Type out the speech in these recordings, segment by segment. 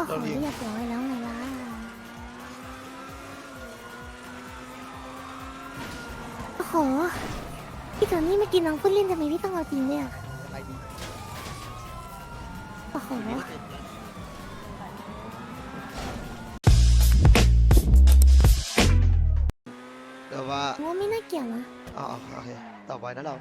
โอ้โหโดนยิงเรียบร้อยแล้วไงล่ะโอ้โหพี่โทนี่ไม่กินน้องพูดเล่นทำไมพี่ต้องเอาจริงเนี่ยอะไรดีโอ้โหเดี๋ยวว่าว่าไม่น่าเกี่ยวนะอ๋อโอเคต่อไปนะเรา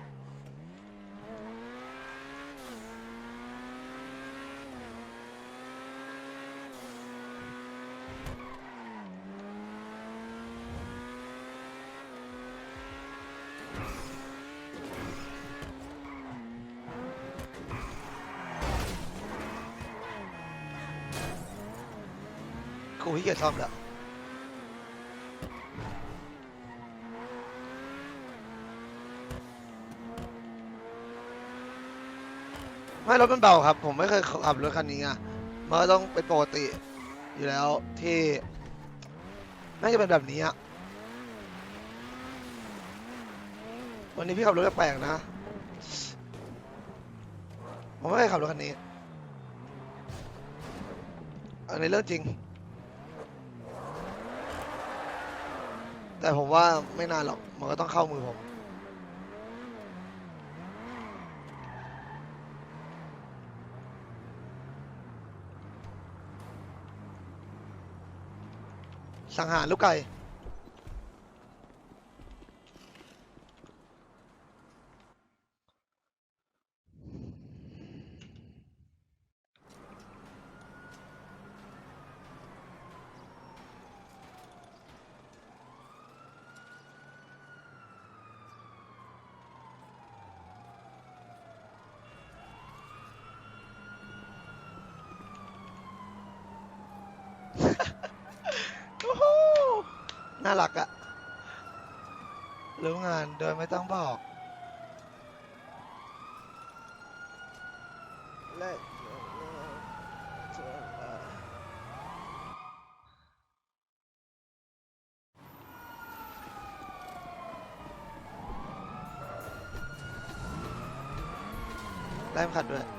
ครูขี้เกียจซ่อมแล้วไม่รถมันเบาครับ ผมไม่เคยขับรถคันนี้อะมันก็ต้องเป็นปกติอยู่แล้วที่น่าจะเป็นแบบนี้อะวันนี้พี่ขับรถแปลกๆนะ ผมไม่เคยขับรถคันนี้ อันนี้เรื่องจริง แต่ผมว่าไม่นานหรอก มันก็ต้องเข้ามือผม สังหารลูกไก่ โอ้โหน่ารักอะรู้งานโดยไม่ต้องบอก และได้ขัดด้วย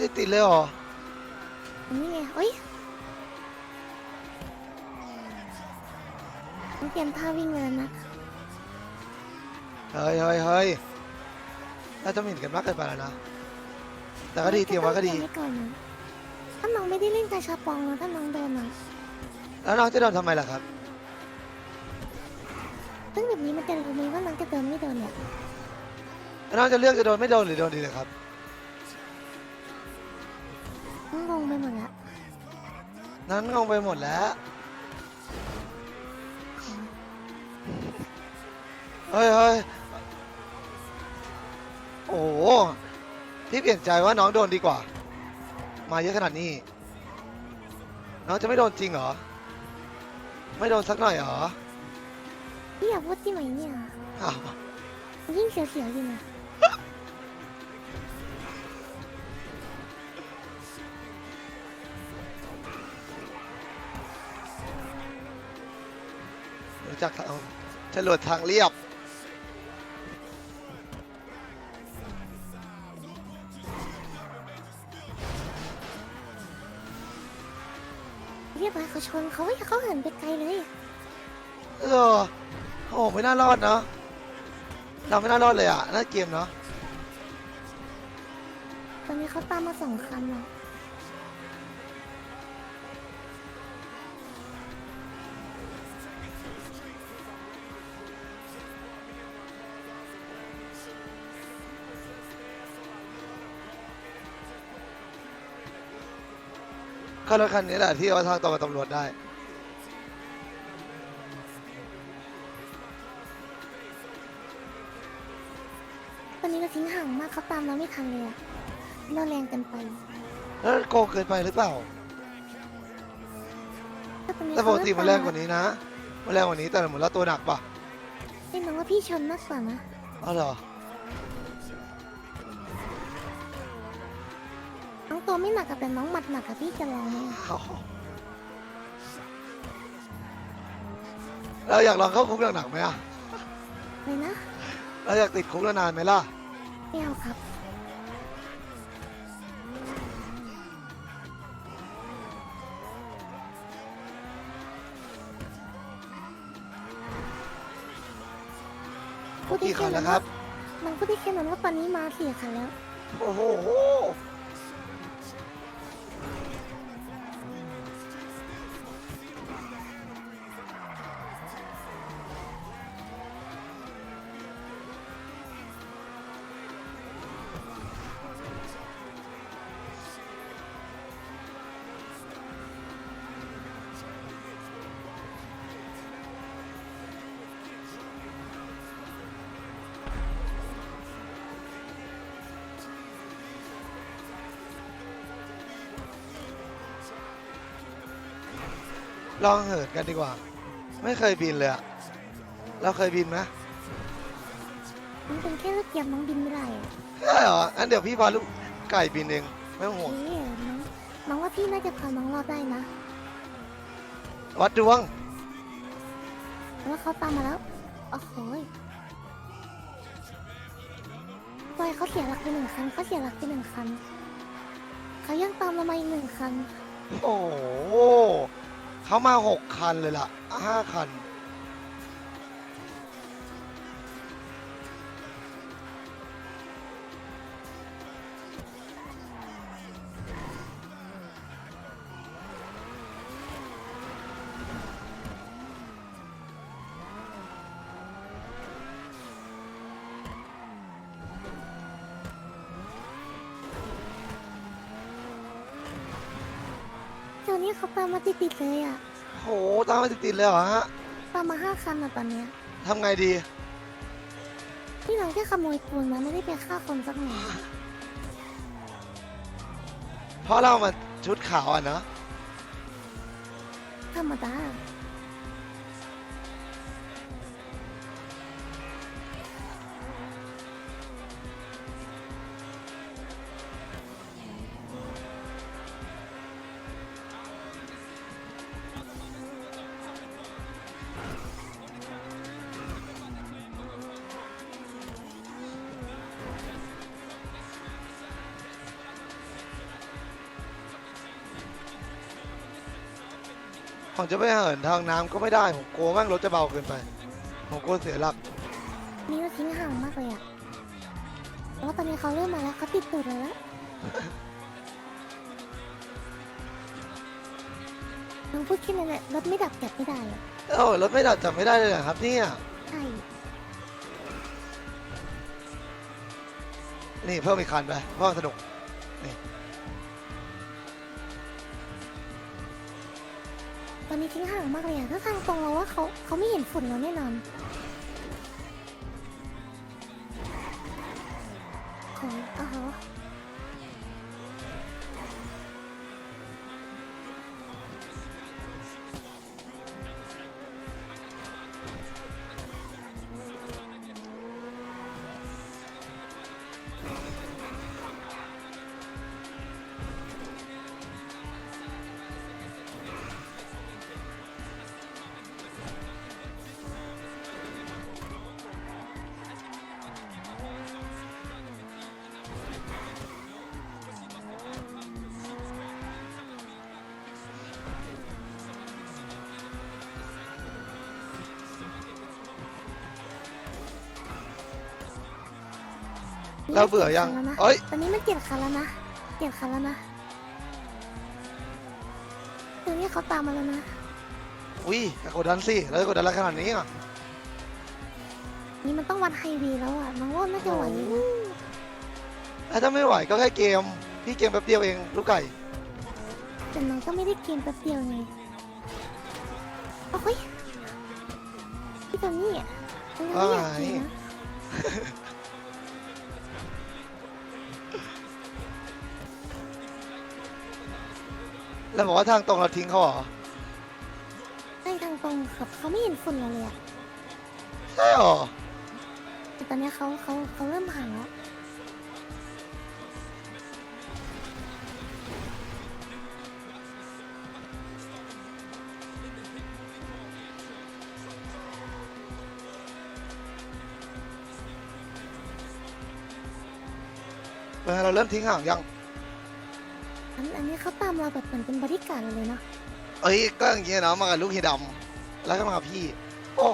ไม่ได้ติดเลยเหรออันนี้ไงเอ้ยต้องเตรียมท่าวิ่งเลยนะเฮ้ยเฮ้ยเฮ้ยน่าจะหมิ่นกันมากเกินไปแล้วนะ แต่ก็ดีเตรียมไว้ก็ดีเตรียมไว้ก่อนนะถ้าน้องไม่ได้เล่นกาชาปองนะถ้าน้องโดนอะแล้วน้องจะโดนทำไมล่ะครับ ซึ่งแบบนี้มันจะรู้ไหมว่าน้องจะโดนไม่โดนเนี่ยแล้วน้องจะเลือกจะโดนไม่โดนหรือโดนดีเลยครับน้อ งงงไปหมดละนั้นงงไปหมดแล้ว เฮ้ยเฮ้ยโอ้โหพี่เปลี่ยนใจว่าน้องโดนดีกว่า มาเยอะขนาดนี้ น้องจะไม่โดนจริงเหรอ ไม่โดนสักหน่อยเหรอพี่อยากพูดที่ไหนเนี่ยอ้าวยิ่งเสียวๆอยู่นะ รู้จักทางฉลวดทางเรียบเรียบร้อยเขาชนเขาอยากเขาเหินไปไกลเลยเออโอ้ไม่น่ารอดเนาะเราไม่น่ารอดเลยอะน่าเกมเนาะตอนนี้เขาตามมาสองคันแล้ว ก็รถคันนี้แหละที่เอาทางตรงกับตำรวจได้ตอนนี้เราทิ้งห่างมากเขาตามเราไม่ทันเลยอะเราแรงเกินไปแล้วโกงเกินไปหรือเปล่า ถ้าตอนนี้แต่ปเขากติมันแรงกว่านี้นี้นะมันแรงกว่านี้แต่เหมือนเราตัวหนักปะเอ้ยน้องว่าพี่ชนมากกว่านะอ๋อเหรอ ตัวไม่หนักอะแต่น้องหมัดหนักอะพี่จะลองไหมอะอ้าวเราอยากลองเข้าคุกหนักๆไหมอะเลยนะเราอยากติดคุกนานๆไหมล่ะ ไม่เอาครับ พูดได้กี่คัแค่นนั้นะนครัว่าบน้องพูดได้แค่นั้นว่าตอนนี้มาสี่คันแล้ว โอ้โห ลองเหินกันดีกว่า ไม่เคยบินเลยอะเราเคยบินไหมมันเป็นแค่ลูกเกียบน้องบินไม่ได้อะใช่เหรองั้นเดี๋ยวพี่พาลูกไก่บินเองไม่ต้องห่วงเอ๊ะน้องน้องว่าพี่น่าจะพาน้องรอดได้นะวัดดวงเพราะว่าเขาตามมาแล้วโอ้โหยปล่อยเขาเสียหลักไปหนึ่งคันเขาเสียหลักไปหนึ่งคันเขายังตามเรามาอีกหนึ่งคัน โอ้โห เขามาหกคันเลยล่ะห้าคัน นี้เขาตามมาติดๆเลยอะโหตามมาติดๆเลยเหรอฮะตามมาห้าคันอะตอนเนี้ยทำไงดี พี่น้องแค่ขโมยปูนมาไม่ได้ไปฆ่าคนสักหน่อยเพราะเรามาชุดขาวอะเนอะธรรมดา ผมจะไปเหินทางน้ำก็ไม่ได้ ผมกลัวแม่งรถจะเบาเกินไป ผมกลัวเสียหลัก นี่เราทิ้งห่างมากเลยอะเพราะว่าตอนนี้เขาเริ่มมาแล้วเขาติดตูดเราแล้วน้องพูดแค่นั้นแหละรถไม่ดับแกบไม่ได้อะเอ้ารถไม่ดับจับไม่ได้เลยเหรอครับเนี่ยใช่นี่เพิ่มอีกคันไปเพราะว่าสนุก ตอนนี้ทิ้งห่างมากเลยอะถ้าทางตรงเราว่าเขาเขาไม่เห็นฝุ่นเราแน่นอน เราเบื่อยังจ็ดคันแล้วนะเอ้ย ตอนนี้มันเจ็ดคันแล้วนะเจ็ดคันแล้วนะตอนนี้เขาตามมาแล้วนะ อุ้ยอย่ากดดันสิเราจะกดดันอะไรขนาดนี้อะนี่มันต้องวัดไฮวีแล้วอะ น้องว่าน่าจะไหวอยู่นะถ้าไม่ไหวก็แค่เกม พี่เกมแป๊บเดียวเองลูกไก่ แต่น้องก็ไม่ได้เกมแป๊บเดียวไงโอ้ยพี่ตอนนี้อะน้องไม่อยากเกมนะ แล้วบอกว่าทางตรงเราทิ้งเขาเหรอใช่ทางตรงครับเขาไม่เห็นฝุ่นเราเลยอะใช่เหรอแต่ตอนนี้เขาเขาเขาเริ่มห่างแล้วเราเริ่มทิ้งห่างยัง นอันนี้เขาตามเราแบบเหมือนเป็นบริการดเราเลยเนาะเอ้ยก็อย่างเงี้ยเนาะมากับลูกเฮียดำแล้วก็มากับพี่ โอ้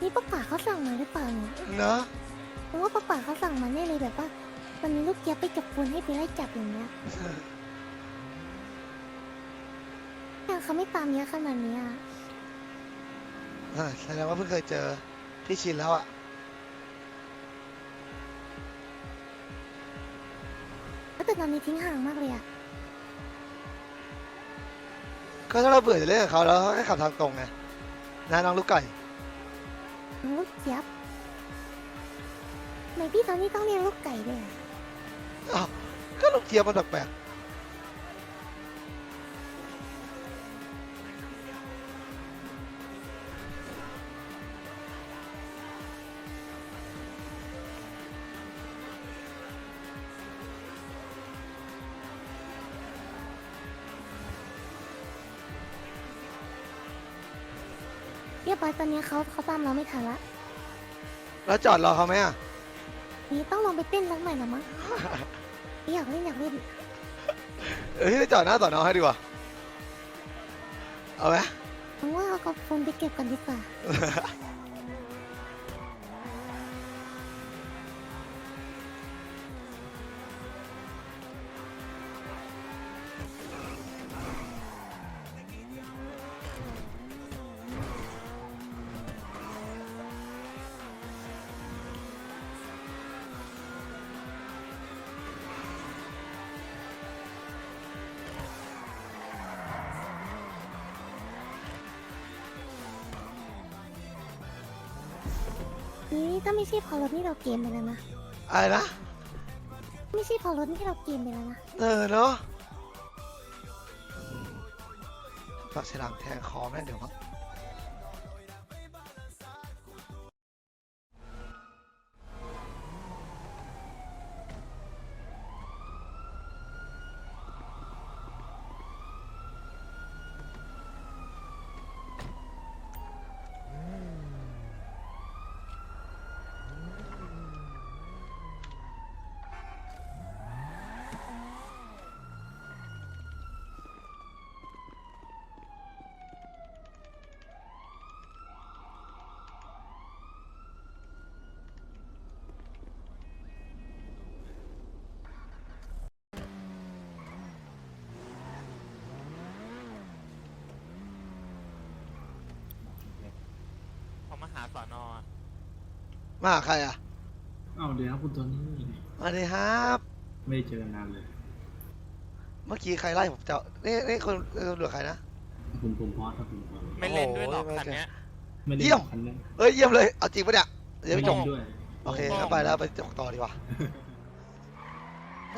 นี่ป้าป่าเขาสั่งมาหรือเปล่าเนี่ยเนอะเพราะว่าป้าป่าเขาสั่งมาแน่เลยแบบว่าวันนี้ลูกเจี๊ยบไปจับปูนให้ไปไล่จับอย่างเงี้ยแต่เขาไม่ตามเยอะขนาดนี้อะเออแสดงว่าเพิ่งเคยเจอพี่ชินแล้วอะแต่ตอนนี้ทิ้งห่างมากเลยอะ ก็ถ้าเราเบื่อจะเล่นกับเขาแล้วเขาให้ขับทางตรงไงนะน้องลูกไก่น้องลูกเจี๊ยบทำไมพี่ตอนนี้ต้องเรียกลูกไก่ด้วยอะอ้าวก็ลูกเทียบมันแปลก รียบร้อยตอนนี้เขาเขาตามเราไม่ทันละ แล้วจอดรอเขาไหมอะนี่ต้องลองไปเต้นสักหน่อยละมั้ง อยากเล่นอยากเล่นเอ้ยไปจอดหน้าต่อน้องให้ดีกว่า เอาไหม ผมว่าเอากระโปรงไปเก็บกันดีกว่า นี่ถ้าไม่ใช่พอรถนี่เราเกมไปแล้วนะ อะไรนะ ไม่ใช่พอรถนี่เราเกมไปแล้วนะ เออเนาะปากฉลามแทงคอแม่งเดี๋ยวมั้ง อนอมาหาใครอะอ้าวเดี๋ยวครับคุณโทนี่มาเลยครับ ไม่ได้เจอกันนานเลย เมื่อกี้ใครไล่ผมเจ้านี่นี่คนตำรวจใครนะผมผมพอสครับผมพอสไม่เล่นด้วยหรอกโอ้โหคันเนี้ยไม่ได้เยี่ยม คันนั้นเอ้ยเยี่ยมเลย เอาจริงปะเนี่ยเดี๋ยวไปจบไม่ได้ด้วยโอเคงั้นไปแล้วไปจบต่อดีกว่า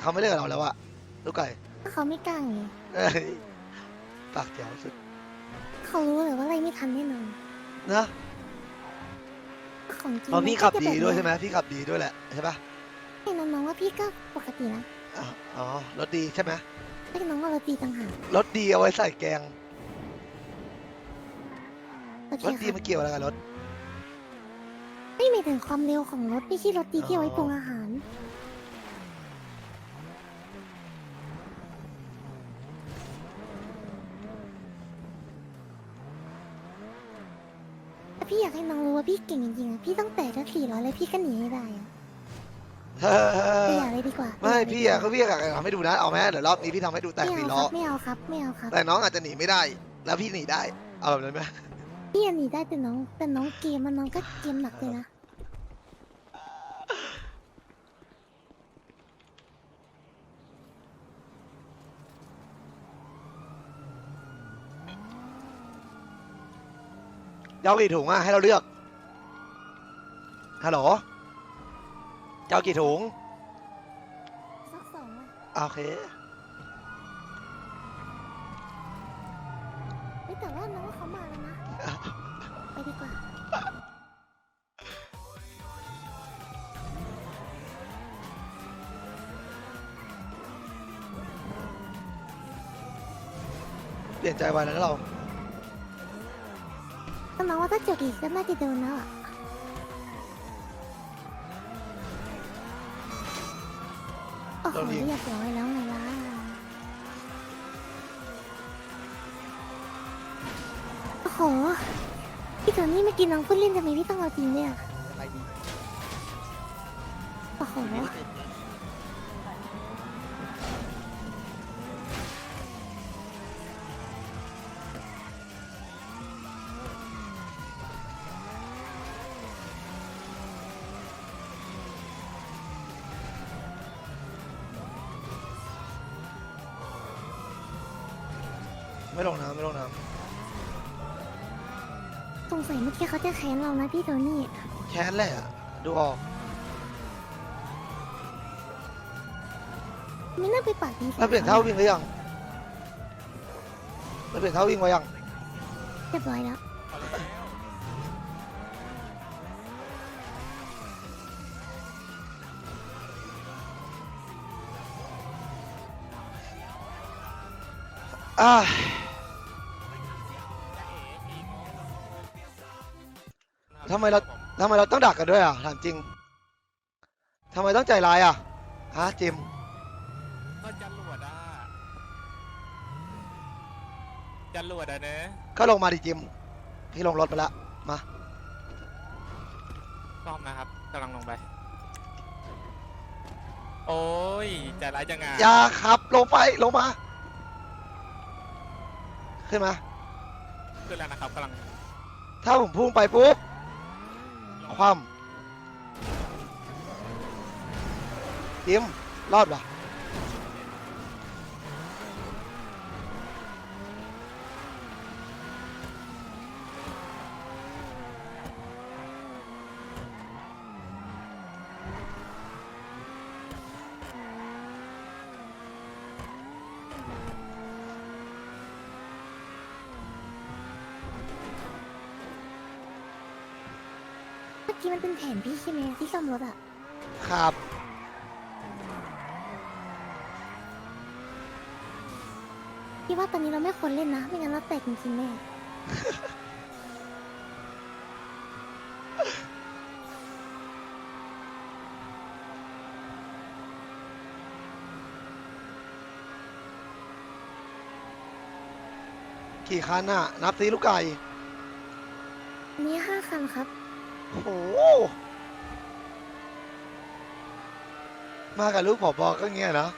เขาไม่เล่นกับเราแล้วอะลูกไก่ถ้าเขาไม่กล้าไงเอ้ยปากแจ๋วสุดเขารู้เลยว่าอะไรไม่ทันแน่นอนนะ ของจริงเพราะพี่ขับดีด้วยใช่ไหมมพี่ขับดีด้วยแหละใช่ปะใช่น้องๆว่าพี่ก็ปกตินะอ๋ออ๋อรถดีใช่ไหมใช่น้องว่ารถดีต่างหากรถดีเอาไว้ใส่แกงโอเครถดีค่ะมันเกี่ยวอะไรกับรถ ไม่หมายถึงความเร็วของรถไม่ใช่รถดีที่เอาไว้ปรุงอาหาร พี่อยากให้น้องรู้ว่าพี่เก่งจริงๆอะพี่ต้องแตะทั้งสี่ร้อยเลยพี่ก็หนีให้ได้อะเฮ้ไม่ยอยากเลยดีกว่าไม่พี่อะเขาพี่อยากทำให้ดูนะเอาไหมเดี๋ยวรอบนี้พี่ทำให้ดูแตกไม่สี่เอาล้คอรับไม่เอาครับไม่เอาครับแต่น้องอาจจะหนีไม่ได้ แล้วพี่หนีได้ เอาแบบนั้นไหมพี่อะหนีได้แต่น้องแต่น้องเกมมันน้องก็เกมหนักเลยนะ เจ้ากี่ถุงอะให้เราเลือก ฮัลโหล เจ้ากี่ถุง สักสองอะโอเค เฮ้ยแต่ว่าน้องว่าเขามาแล้วนะ ไปดีกว่า เปลี่ยนใจไวแล้วนะเรา แต่น้องว่าถ้าจบอีกก็น่าจะโดนแล้วอะโหเรียบร้อยแล้วไงล่ะโอ้โหพี่โทนี่ไม่กินน้องพูดเล่นทำไมพี่ต้องเอาจริงเนี่ยอะไรดีโอ้โห ไม่ ลงน้ำไม่ลงน้สงสัยเมื่อกี้เขาจะแค้นเรานะพี่โทนี่ำแค้นแหละดูออกไม่น่าไปปากดีแล้วเปลี่ยนเท้าวิ่งหรือยังแล้วเปลี่ยนเท้าวิ่งไว้ยังเรียบร้อยแล้วพอแล้วอ่า ทำไมเราต้องดักกันด้วยอะถามจริงทำไมต้องใจร้ายอะฮะจิมก็จรวดอะจรวดอะเนอะก็ลงมาดิจิม พี่ลงรถไปละมาซ่อมนะครับกำลังลงไป โอ้ยใจร้ายจังอะอย่าขับลงไปลงมา ขึ้นมา ขึ้นแล้วนะครับกำลังถ้าผมพุ่งไปปุ๊บ คว่ำจิมรอดปะ กี้มันเป็นแผนพี่ใช่ไหมที่ซ่อมรถอะครับ พี่ว่าตอนนี้เราไม่ควรเล่นนะ ไม่งั้นเราแตกจริงๆแน่ กี่คันน่ะนับซีลูกไก่อันนี้ห้าคันครับ โอ้มากับลูกผอบอก็เงี้ยเนาะ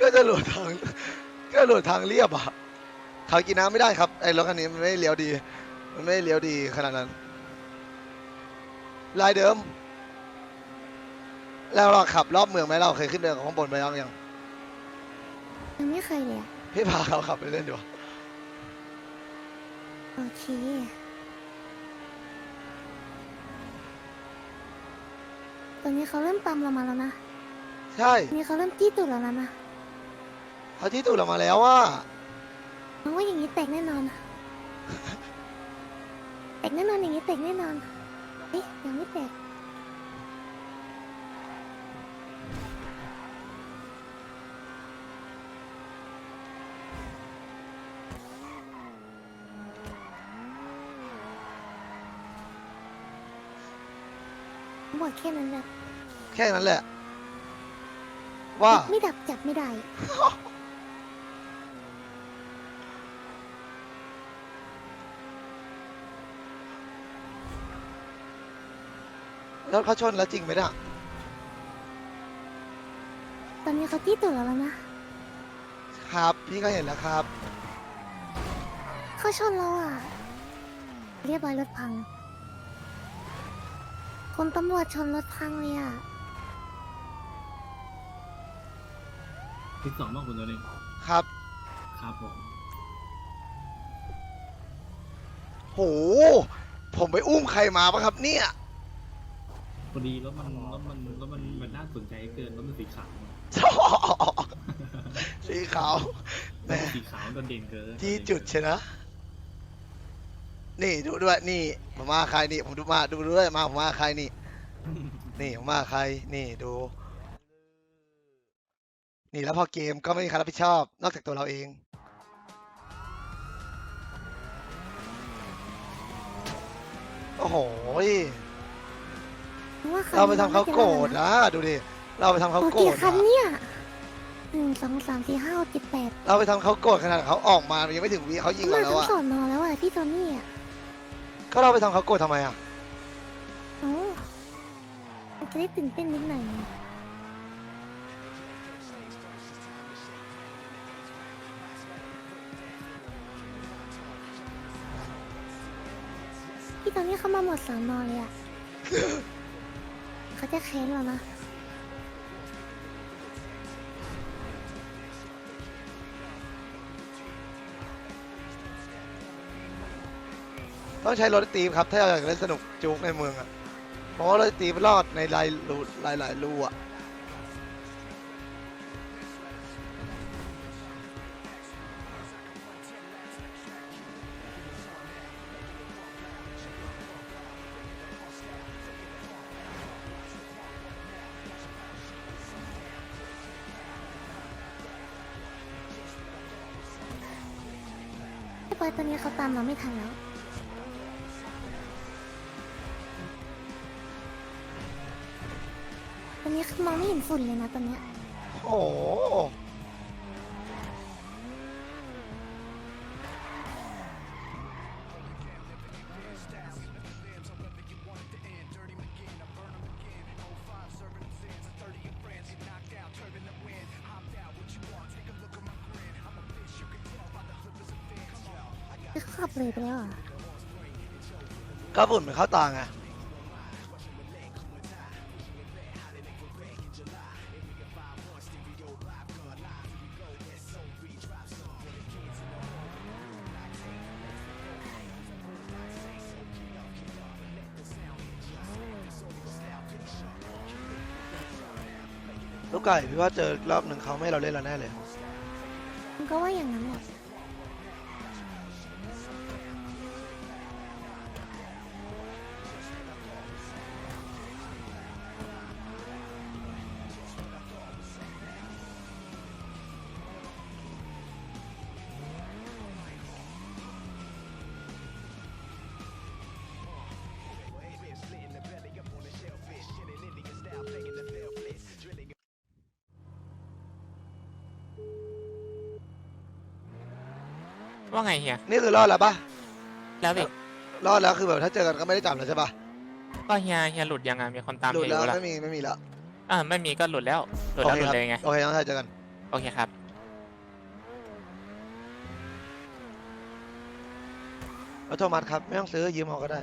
ก็จะหลุดทางก็หลุดทางเรียบอะเขากินน้ำไม่ได้ครับไอ้รถคันนี้มันไม่เลี้ยวดี มันไม่เลี้ยวดีขนาดนั้นลายเดิม แล้วเราขับรอบเมืองไหมเราเคยขึ้นเดินของข้างบนไปยังยังยังไม่เคยเลยอะพี่พาเขาขับไปเล่นดีกว่าโอเค ตอนนี้เขาเริ่มตามเรามาแล้วนะใช่ตอนนี้เขาเริ่มจี้ตูดเราแล้วนะเขาที่ตูดเรามาแล้วว่าน้องว่าอย่างนี้แตกแน่นอนแตกแน่นอนอย่างนี้แตกแน่นอนเอ๊ะยังไม่แตก แค่นั้นแหละแค่นั้นแหละ ว่า ไม่ดับจับไม่ได้ แล้วเขาชนแล้วจริงไหมเนี่ยตอนนี้เขาจี้ตูดเราแล้วนะครับ พี่ก็เห็นแล้วครับ เขาชนเราอะ เรียบร้อยรถพัง คนตำรวจชนรถพังเลยอะที่สองบ้างคุณตัวนี้ครับ ครับผมโห ผมไปอุ้มใครมาปะครับเนี่ย พอดีแล้วมันแล้วมันแล้วมันมันน่าสนใจเกินแล้วมันสีขาวอะสีขาวแหม่แล้วมันสีขาวโดดเด่นเกินที่จุดใช่นะ นี่ดูด้วยนี่ผมมาใครนี่ผมดูมาดูด้วยมาผมมาใครนี่ นี่ผมมาใครนี่ดู นี่แล้วพอเกมก็ไม่มีใครรับผิดชอบ นอกจากตัวเราเอง โอ้โหยว่าคันเราไปทำเขาโกรธนะนะดูดิเราไปทำเขาโอโกเครธคันนะเนี่ยหนึ่งสองสามสี่ห้าหกเจ็ดแปดเราไปทำเขาโกรธขนาดเขาออกมายังไม่ถึงวิเขายิงมาเราแล้วทั้งอะสอนนอแล้วอะพี่โทนี่อะ ก็เราไปทำเขาโกรธทำไมอะโอ้มันจะได้ตื่นเต้นนิดหน่อยไงพี่โทนี่เข้ามาหมดสอนนอเลยอะเขาจะแค้นเรานะ ต้องใช้รถตีฟครับ ถ้าอยากเล่นสนุกจุกในเมืองอะเพราะว่ารถตีฟรอดในหลายรูหลายหลายรูอะปอยตอนนี้เขาตามเราไม่ทันแล้ว นนี้คือมองไม่เห็นฝุ่นเลยนะตอนเนี้ยโอ้โหคือขับเลยไปแล้วเหรอะก็ฝุ่นมันเข้าตาไง ลูกไก่พี่ว่าเจอรอบหนึ่งเขาไม่ให้เราเล่นแล้วแน่เลย มันก็ว่าอย่างนั้นแหละ ว่าไงเฮียนี่คือรอดแล้วปะแล้วอีกรอดแล้วคือแบบถ้าเจอกันก็ไม่ได้จับแล้วใช่ปะก็เฮียเฮียหลุดยังไงมีคนตามหลุดเฮียอแล้วยู่ละไม่มีไม่มีแล้วอ่าไม่มีก็หลุดแล้วหลุดแล้วหลุดเลยไงโอเคน้องชายเจอกัน โอเคครับแล้วโทมัสครับ ไม่ต้องซื้อยืมเอาก็ได้